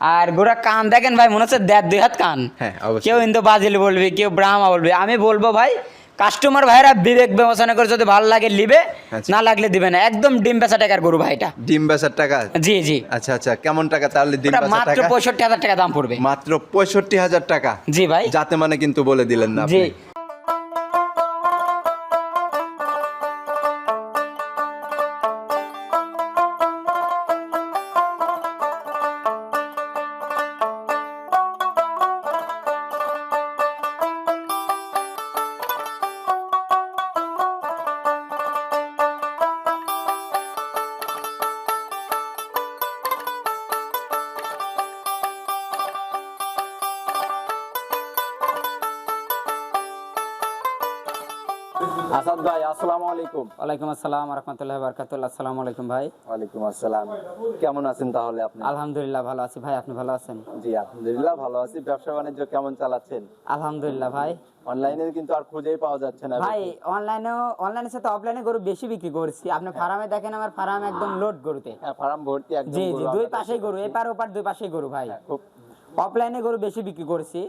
আর গোড়া কান দেখেন ভাই মনে হচ্ছে দেড় দুই হাত কান। হ্যাঁ, কেউ ইন্দো বাজিল বলবে কেউ ব্রাহ্মা বলবে। আমি বলব ভাই কাস্টমার ভাইরা বিবেক বিবেচনা করে যদি ভালো লাগে লিবে আচ্ছা। না লাগলে দিবে না। একদম ডিম বেচা টাকার গরু ভাই এটা। ডিম বেচার টাকা? জি জি। আচ্ছা আচ্ছা কেমন টাকা তাহলে ডিম মাত্র টাকা? পঁয়ষট্টি হাজার টাকা দাম পড়বে। মাত্র পঁয়ষট্টি হাজার টাকা। জি ভাই। যাতে মানে কিন্তু বলে দিলেন না জি। আপনি। আসাদ ভাই আসসালামু আলাইকুম। ওয়ালাইকুম আসসালাম রহমতুল্লাহ বারকাতুল্লাহ আসসালামু আলাইকুম ভাই। ওয়ালাইকুম আসসালাম। কেমন আছেন তাহলে আপনি? আলহামদুলিল্লাহ ভালো আছি ভাই আপনি ভালো আছেন? জি আলহামদুলিল্লাহ ভালো আছি। ব্যবসা বাণিজ্য কেমন চালাচ্ছেন? আলহামদুলিল্লাহ ভাই। অনলাইনে কিন্তু আর খুঁজেই পাওয়া যাচ্ছে না ভাই অনলাইনে অনলাইনের সাথে অফলাইনে গরু বেশি বিক্রি করছি। আপনি ফার্মে দেখেন আমার ফার্ম একদম লোড গরুতে। হ্যাঁ ফার্ম ভর্তি একদম জি জি দুই। পাশেই গরু এপার ওপার দুই পাশেই গরু ভাই। অফলাইনে গরু বেশি বিক্রি করছি।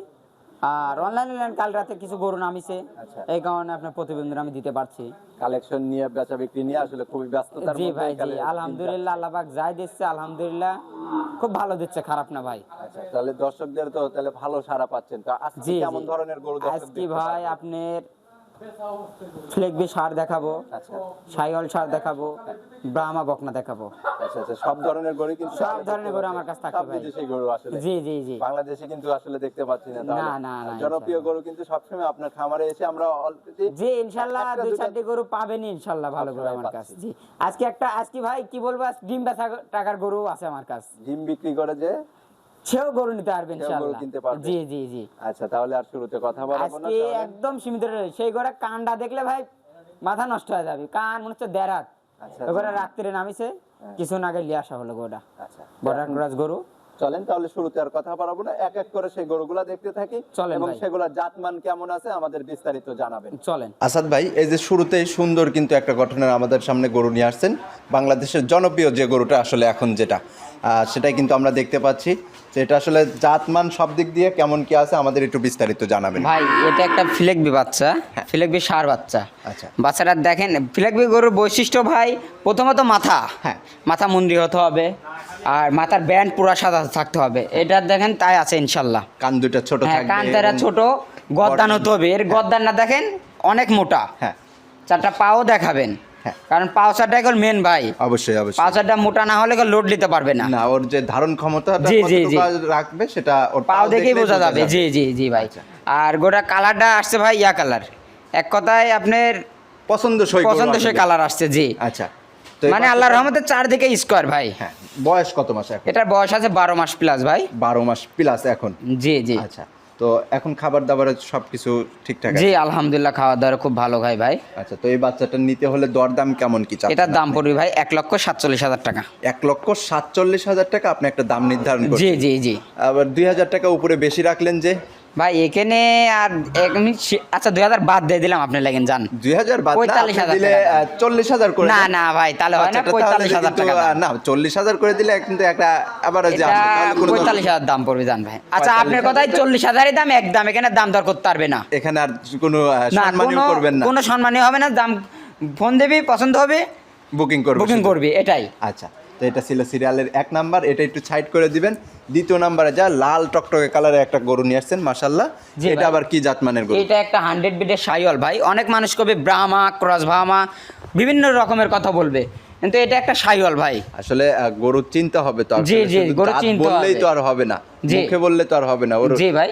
আর অনলাইনে কাল রাতে কিছু গরু নামিছে। আচ্ছা। এই কারণে আপনার প্রতিবেদন আমি দিতে পারছি। কালেকশন নিয়ে বেচা বিক্রি নিয়ে আসলে খুবই ব্যস্ততার জি ভাই জি আলহামদুলিল্লাহ আল্লাহ পাক যাই দিচ্ছে আলহামদুলিল্লাহ খুব ভালো দিচ্ছে খারাপ না ভাই। আচ্ছা তাহলে দর্শকদের তো তাহলে ভালো সারা পাচ্ছেন। তো আজকে কেমন ধরনের গরু আজকে ভাই আপনার সার দেখাবো আচ্ছা। সার দেখাবো ব্রাহ্মা বকনা দেখাবো। আচ্ছা আচ্ছা সব ধরনের গরু কিন্তু সব ধরনের গরু আমার কাছে থাকে সব ভাই। বিদেশি গরু আসলে। জি জি জি। বাংলাদেশে কিন্তু আসলে দেখতে পাচ্ছি না না, না, না, জনপ্রিয় গরু কিন্তু সবসময় আপনার খামারে এসে আমরা অলরেডি জি ইনশাল্লাহ একটা দুই চারটি গরু পাবেন ইনশাল্লাহ ভালো গরু আমার কাছে। জি আজকে একটা আজকে ভাই কি বলব ডিম বেচা টাকার গরু আছে আমার কাছে। ডিম বিক্রি করে যে সেও গরু নিতে পারবে সেও কিনতে পারবে। জি জি জি। আচ্ছা তাহলে আর শুরুতে কথা বলব না আজকে একদম সীমিত সেই ঘরে কানটা দেখলে ভাই মাথা নষ্ট হয়ে যাবে। কান মনে হচ্ছে দেড় হাত। আচ্ছা, রাত্রে নামিছে কিছুদিন আগে লিয়ে আসা হলো গোটা আচ্ছা। বড় গরু। চলেন তাহলে শুরুতে আর কথা বলব না। এক এক করে সেই গরুগুলা দেখতে থাকি চলেন এবং ভাই। সেগুলোর জাতমান কেমন আছে আমাদের বিস্তারিত জানাবেন। চলেন। আসাদ ভাই এই যে শুরুতেই সুন্দর কিন্তু একটা ঘটনার আমাদের সামনে গরু নিয়ে আসছেন। বাংলাদেশের জনপ্রিয় যে গরুটা আসলে এখন যেটা সেটাই কিন্তু আমরা দেখতে পাচ্ছি। যে এটা আসলে জাতমান সব দিক দিয়ে কেমন কি আছে আমাদের একটু বিস্তারিত জানাবেন। ভাই এটা একটা ফিলেকবি বাচ্চা ফিলেকবি সার বাচ্চা। আচ্ছা। বাচ্চাটা দেখেন ফিলেকবি গরুর বৈশিষ্ট্য ভাই প্রথমত মাথা। হ্যাঁ। মাথা মন্দির হতে হবে। আর মাথার ব্যান্ড পুরো সাদা থাকতে হবে। এটা দেখেন তাই আছে ইনশাল্লাহ। কান দুটা ছোট হ্যাঁ কান তারা ছোট গদ্দান হতে হবে এর গদ্দান না দেখেন অনেক মোটা। হ্যাঁ। চারটা পাও দেখাবেন। হ্যাঁ। কারণ পাও চারটা এখন মেন ভাই। অবশ্যই অবশ্যই। পাও চারটা মোটা না হলে লোড নিতে পারবে না। না ওর যে ধারণ ক্ষমতা। রাখবে সেটা ওর পাও দেখেই বোঝা যাবে। জি জি জি ভাই। আচ্ছা। আর গোটা কালারটা আসছে ভাই ইয়া কালার। এক কথায় আপনার পছন্দসই পছন্দসই। কালার আসছে। জি। আচ্ছা। মানে আল্লাহর রহমতে চারদিকে স্কোয়ার ভাই। হ্যাঁ। বয়স কত মাস এখন? এটার বয়স আছে বারো মাস প্লাস ভাই। বারো মাস প্লাস এখন। জি জি। আচ্ছা তো এখন খাবার দাবারের সবকিছু ঠিকঠাক আছে? জি আলহামদুলিল্লাহ খাওয়া দাওয়া খুব ভালো ভাই ভাই। আচ্ছা তো এই বাচ্চাটা নিতে হলে দরদাম কেমন কি এটার দাম পড়বে ভাই এক লক্ষ সাতচল্লিশ হাজার টাকা। এক লক্ষ সাতচল্লিশ হাজার টাকা আপনি একটা দাম নির্ধারণ জি জি জি। আবার দুই হাজার টাকা উপরে বেশি রাখলেন যে? ভাই এখানে আর এক মিনিট আচ্ছা দুই হাজার বাদ দিয়ে দিলাম আপনি লাগেন যান। দুই হাজার বাদ না, পঁয়তাল্লিশ হাজার দিলে চল্লিশ হাজার করে না না ভাই তাহলে হয় না পঁয়তাল্লিশ হাজার টাকা না চল্লিশ হাজার করে দিলে কিন্তু একটা আবার পঁয়তাল্লিশ হাজার দাম পড়বে জান ভাই। আচ্ছা আপনার কথাই চল্লিশ হাজারই দাম এক দাম এখানে দাম দর করতে পারবে না। এখানে আর কোনো সম্মানীয় করবেন না। কোনো সম্মানীয় হবে না দাম ফোন দিবি পছন্দ হবে বুকিং করবে বুকিং করবি এটাই। আচ্ছা। তো এটা ছিল সিরিয়ালের এক নাম্বার এটা একটু সাইড করে দিবেন। দ্বিতীয় নাম্বারে যা লাল টকটকে কালারের একটা গরু নিয়ে আসছেন মাসাল্লাহ এটা আবার কি জাতমানের গরু? এটা একটা হান্ড্রেড বিটের সাইওয়াল ভাই। অনেক মানুষ কবে ব্রাহ্মা ক্রস ভামা বিভিন্ন রকমের কথা বলবে। কিন্তু এটা একটা সাইওয়াল ভাই। আসলে আহ, গরু চিনতে হবে তো জি, জি, শুধু গরু চিনতে বললেই তো আর হবে না মুখে বললে তো আর হবে না। ওর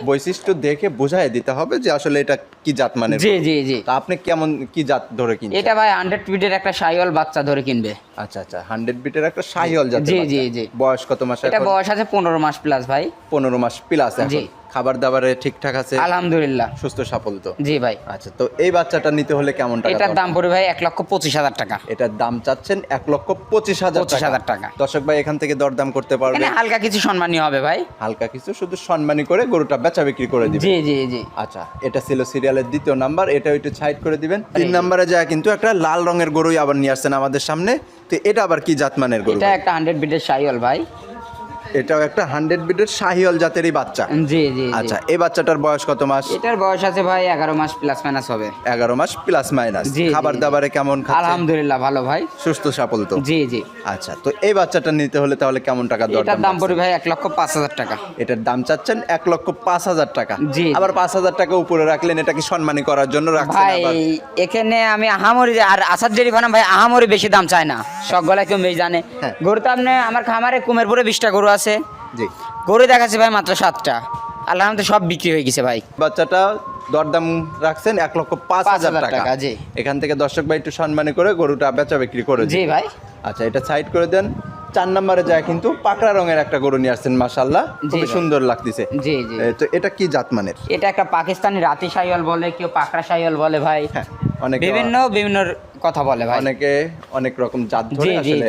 বৈশিষ্ট্য দেখে বোঝায় দিতে হবে যে আসলে এটা কি জাত মানে জি জি জি। তা আপনি কেমন কি জাত ধরে কিনছেন? এটা ভাই হান্ড্রেড বিটের একটা সাইওয়াল বাচ্চা ধরে কিনবে। আচ্ছা আচ্ছা হান্ড্রেড বিটের একটা শাহিওয়াল জাতের জি, জি, জি। বয়স কত মাস এটা বয়স আছে পনেরো মাস প্লাস ভাই। পনেরো মাস প্লাস। এখন। খাবার দাবারে ঠিকঠাক আছে? আলহামদুলিল্লাহ। সুস্থ সাফল তো জি ভাই। আচ্ছা তো এই বাচ্চাটা নিতে হলে কেমন টাকা এটার দাম পড়বে ভাই এক লক্ষ পঁচিশ হাজার টাকা। এটার দাম চাচ্ছেন এক লক্ষ পঁচিশ হাজার 25,000 টাকা। দর্শক ভাই এখান থেকে দরদাম করতে পারবে। হালকা কিছু সম্মানীয় হবে ভাই। হালকা কিছু শুধু সম্মানী করে গরুটা বেচা বিক্রি করে দিবে। জি জি জি। আচ্ছা এটা ছিল সিরিয়ালের দ্বিতীয় নাম্বার এটা একটু সাইড করে দিবেন। তিন নাম্বারে যা কিন্তু একটা লাল রঙের গরুই আবার নিয়ে আসছেন আমাদের সামনে। তো এটা আবার কি জাতমানের গরু এটা একটা হান্ড্রেড বিটের সাইওয়াল ভাই। এটাও একটা হান্ড্রেড বিটের শাহিওয়াল জাতেরই বাচ্চা। জি জি। আচ্ছা এই বাচ্চাটার বয়স কত মাস? এটার বয়স আছে ভাই এগারো মাস প্লাস মাইনাস হবে। এগারো মাস প্লাস মাইনাস খাবার দাবারে কেমন আলহামদুলিল্লাহ ভালো ভাই। সুস্থ সাপল তো? জি জি। আচ্ছা তো এই বাচ্চাটা নিতে হলে তাহলে কেমন টাকা এটার দাম? পড়বে ভাই এক লক্ষ পাঁচ হাজার টাকা। এটার দাম চাচ্ছেন এক লক্ষ পাঁচ হাজার টাকা। জি। আবার পাঁচ হাজার টাকা উপরে রাখলেন এটা কি সম্মানী করার জন্য রাখছেন ভাই এখানে আমি আহামরি আর আসাদ জেরি ফার্ম ভাই আহামরি বেশি দাম চায় না। সব গলায় কেউ মেয়ে জানে। হ্যাঁ। গরু তো আপনি আমার খামারে কুমেরপুরে বিশটা গরু আছে। জি। গরু দেখাচ্ছে ভাই মাত্র সাতটা। আলহামদুলিল্লাহ সব বিক্রি হয়ে গেছে ভাই। বাচ্চাটা দরদাম রাখছেন এক লক্ষ পাঁচ হাজার টাকা। জি। এখান থেকে দর্শক ভাই একটু সম্মানী করে গরুটা বেচা বিক্রি করে জি ভাই। আচ্ছা এটা সাইড করে দেন। চার নম্বরে যায় কিন্তু পাকড়া রঙের একটা গরু নিয়ে আসছেন মাসাল্লাহ খুবই। সুন্দর লাগতেছে। জি জি। তো এটা কি জাত মানের? এটা একটা পাকিস্তানি রাতি সাইওয়াল বলে কেউ পাকড়া সাইওয়াল বলে ভাই। হ্যাঁ। অনেকে বিভিন্ন বিভিন্ন কথা বলে ভাই। অনেকে অনেক রকম জাত ধরে আসলে।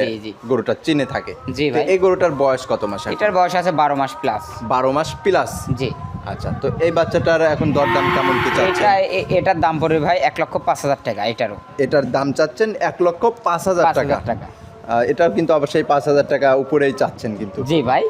গরুটা চিনে থাকে। জি ভাই। এই গরুটার বয়স কত মাস এটার বয়স আছে বারো মাস প্লাস বারো মাস প্লাস জি। আচ্ছা তো এই বাচ্চাটার এখন দরদাম কেমন কি চাচ্ছেন? এটা এটার দাম পড়বে ভাই এক লক্ষ পাঁচ হাজার টাকা এটারও। এটার দাম চাচ্ছেন এক লক্ষ পাঁচ হাজার টাকা। টাকা। এটাও কিন্তু অবশ্যই পাঁচ হাজার টাকা উপরেই চাচ্ছেন কিন্তু। জি ভাই।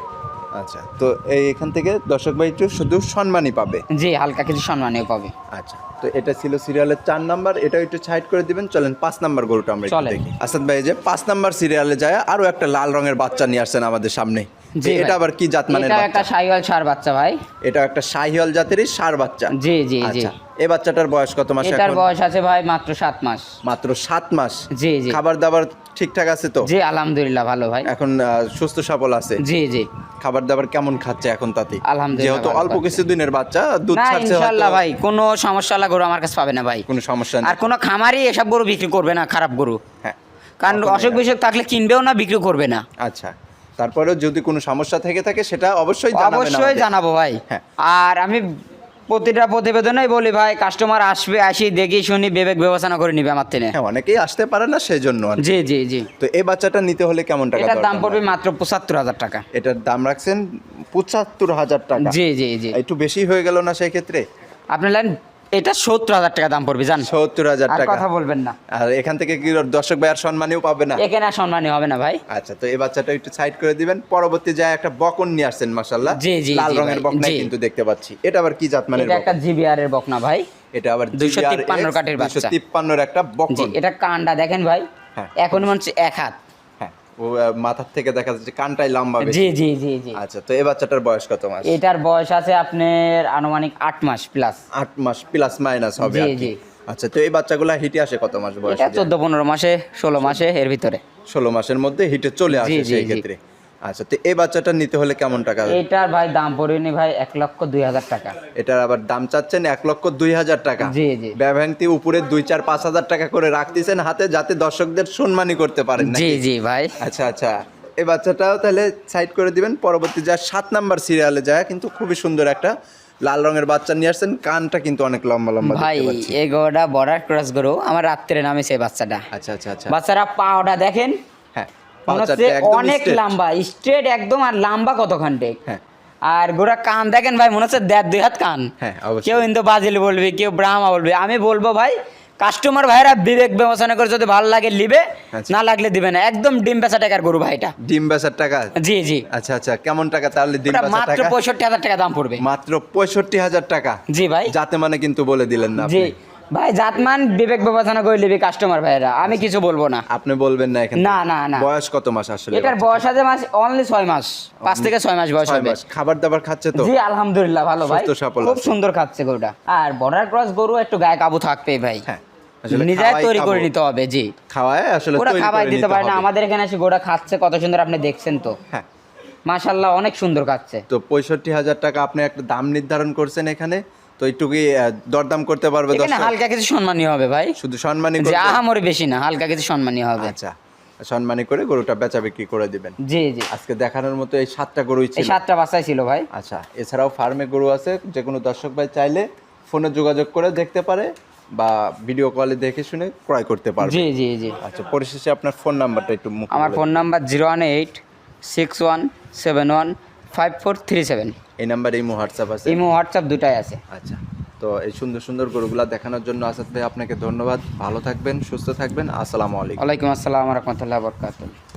আচ্ছা তো এখান থেকে দর্শক ভাই একটু শুধু সম্মানই পাবে? জি হালকা কিছু সম্মানীয় পাবে। আচ্ছা তো এটা ছিল সিরিয়ালের চার নাম্বার এটাও একটু সাইড করে দিবেন চলেন পাঁচ নাম্বার গরুটা আমরা। দেখি। আসাদ ভাই যে পাঁচ নাম্বার সিরিয়ালে যায় আরও একটা লাল রঙের বাচ্চা নিয়ে আসছেন আমাদের সামনে। জি এটা আবার কি জাত মানে এটা একটা সাইওয়াল সার বাচ্চা ভাই। এটা একটা শাহিওয়াল জাতেরই সার বাচ্চা। জি জি জি। আচ্ছা এই বাচ্চাটার বয়স কত মাস এটার বয়স আছে ভাই মাত্র সাত মাস। মাত্র সাত মাস? জি জি। খাবার দাবার ঠিকঠাক আছে তো? জি আলহামদুলিল্লাহ ভালো ভাই। এখন সুস্থ সবল আছে? জি জি। খাবার দাবার কেমন খাচ্ছে এখন তাতে? আলহামদুলিল্লাহ যেহেতু অল্প খাচ্ছে। কিছুদিনের বাচ্চা দুধ ছাড়ছে ইনশাল্লাহ হয়তো। ভাই কোনো সমস্যা হলে গরু আমার কাছে পাবে না ভাই। কোনো সমস্যা আর কোনো খামারই এসব গরু বিক্রি করবে না খারাপ গরু। হ্যাঁ। কারণ অসুখ বিসুখ থাকলে কিনবেও না বিক্রি করবে না। আচ্ছা। তারপরেও যদি কোনো সমস্যা থেকে থাকে সেটা অবশ্যই অবশ্যই জানাব ভাই। হ্যাঁ। আর আমি প্রতিটা প্রতিবেদনে বলি ভাই কাস্টমার আসবে আসি দেখি শুনি বিবেক বিবেচনা করে নিবে আমার থেকে। হ্যাঁ অনেকেই আসতে পারে না সেই জন্য আর কি। জি জি জি। তো এই বাচ্চাটা নিতে হলে কেমন টাকা এটার দাম পড়বে মাত্র পঁচাত্তর হাজার টাকা। এটার দাম রাখছেন পঁচাত্তর হাজার টাকা। জি জি জি। একটু বেশি হয়ে গেল না সেই ক্ষেত্রে? আপনি লাইন এটা সত্তর হাজার টাকা দাম পড়বে জান সত্তর হাজার টাকা। কথা বলবেন না। আর এখান থেকে কি দর্শক ভাই আর সম্মানীয় পাবে না? এখানে আর হবে না ভাই। আচ্ছা তো এই বাচ্চাটা একটু সাইড করে দিবেন। পরবর্তী যায় একটা বকন নিয়ে আসছেন মাসাল্লাহ জি, জি, লাল রঙের ভাই, কিন্তু দেখতে পাচ্ছি। এটা আবার কি জাত মানের এটা একটা বকন? জিবিআর এর বকনা ভাই। এটা আবার 253 কাঠের বাচ্চা। তিপ্পান্নর একটা জি বকন। এটা কান্ডা দেখেন ভাই। হ্যাঁ। এখন মনে হচ্ছে এক হাত। মাথার থেকে দেখা যাচ্ছে কানটাই লম্বা জি জি জি জি। আচ্ছা তো এই বাচ্চাটার বয়স কত মাস? এটার বয়স আছে আপনার আনুমানিক আট মাস প্লাস আট মাস প্লাস মাইনাস হবে জি, জি। আচ্ছা তো এই বাচ্চাগুলো হিটে আসে কত মাস বয়স? এটা চোদ্দ পনেরো মাসে ষোলো মাসে এর ভিতরে। ষোলো মাসের মধ্যে হিটে চলে আসে সেই ক্ষেত্রে। আচ্ছা তো এই বাচ্চাটা নিতে হলে কেমন টাকা এটার ভাই দাম পড়েনি ভাই এক লক্ষ দুই হাজার টাকা। এটার আবার দাম চাচ্ছেন এক লক্ষ দুই হাজার টাকা। জি, জি। ব্যবহাংতি উপরে দুই চার পাঁচ হাজার টাকা করে রাখতেছেন হাতে যাতে দর্শকদের সম্মানই করতে পারেন জি জি ভাই। আচ্ছা আচ্ছা। এই বাচ্চাটাও তাহলে সাইড করে দিবেন পরবর্তী যা সাত নাম্বার সিরিয়ালে যায় কিন্তু খুবই সুন্দর একটা লাল রঙের বাচ্চা নিয়ে আসছেন কানটা কিন্তু অনেক লম্বা লম্বা ভাই এই গরুটা বর্ডার ক্রস গরু আমার রাত্রে নামে সেই বাচ্চাটা। আচ্ছা আচ্ছা আচ্ছা। বাচ্চারা পাওটা দেখেন অনেক লম্বা স্ট্রেট একদম আর লম্বা টেক হ্যাঁ। আর কান দেখেন ভাই মনে হচ্ছে দেড় দুই হাত কান। হ্যাঁ, কেউ ইন্দু বাজিল বলবে কেউ ব্রাহ্মা বলবে। আমি বলব ভাই কাস্টমার ভাইরা বিবেক বিবেচনা করে যদি ভালো লাগে লিবে আচ্ছা। না লাগলে দিবে না। একদম ডিম বেচা টাকার গরু ভাই এটা। ডিম বেচার টাকা? জি জি। আচ্ছা আচ্ছা কেমন টাকা তাহলে ডিম মাত্র টাকা? পঁয়ষট্টি হাজার টাকা দাম পড়বে। মাত্র পঁয়ষট্টি হাজার টাকা। জি ভাই। যাতে মানে কিন্তু বলে দিলেন না জি। আপনি। ভাই জাতমান বিবেক বিবেচনা করে নিবি কাস্টমার ভাইরা আমি কিছু বলব না। আপনি বলবেন না এখানে না, না, না। বয়স কত মাস আসলে এটার বয়স আছে মাস অনলি ছয় মাস। পাঁচ থেকে ছয় মাস বয়স হবে। খাবার দাবার খাচ্ছে তো? জি আলহামদুলিল্লাহ ভালো ভাই। খুব সুন্দর খাচ্ছে গরুটা। আর বর্ডার ক্রস গরু একটু গায়ে কাবু থাকবে ভাই। হ্যাঁ আসলে নিজে তৈরি করে নিতে হবে জি। খাওয়ায় আসলে ওরা খাবার দিতে পারে না। আমাদের এখানে এসে খাচ্ছে কত সুন্দর আপনি দেখছেন তো। হ্যাঁ। মাশাল্লাহ অনেক সুন্দর খাচ্ছে। তো পঁয়ষট্টি হাজার টাকা আপনি একটা দাম নির্ধারণ করছেন এখানে? তো একটু কি দরদাম করতে পারবে দর্শক? হালকা কিছু সম্মানীয় হবে ভাই। শুধু সম্মানী যে? আহামরি বেশি না হালকা কিছু সম্মানীয় হবে। আচ্ছা সম্মানী করে গরুটা বেচা বিক্রি করে দিবেন। জি জি। আজকে দেখানোর মতো এই সাতটা গরুই এই ছিল। সাতটা বাচ্চাই ছিল ভাই। আচ্ছা এছাড়াও ফার্মে গরু আছে যে কোনো দর্শক ভাই চাইলে ফোনে যোগাযোগ করে দেখতে পারে বা ভিডিও কলে দেখে শুনে ক্রয় করতে পারবে। জি জি জি। আচ্ছা পরিশেষে আপনার ফোন নাম্বারটা একটু আমার phone number zero one eight six one seven one five four three seven. এই নাম্বারে ইমো হোয়াটসঅ্যাপ আছে? ইমো হোয়াটসঅ্যাপ দুটাই আছে। আচ্ছা তো এই সুন্দর সুন্দর গরুগুলা দেখানোর জন্য আসাদ ভাই আপনাকে ধন্যবাদ। ভালো থাকবেন সুস্থ থাকবেন। আসসালামু আলাইকুম। ওয়ালাইকুম আসসালাম রহমতুল্লাহ বরকাত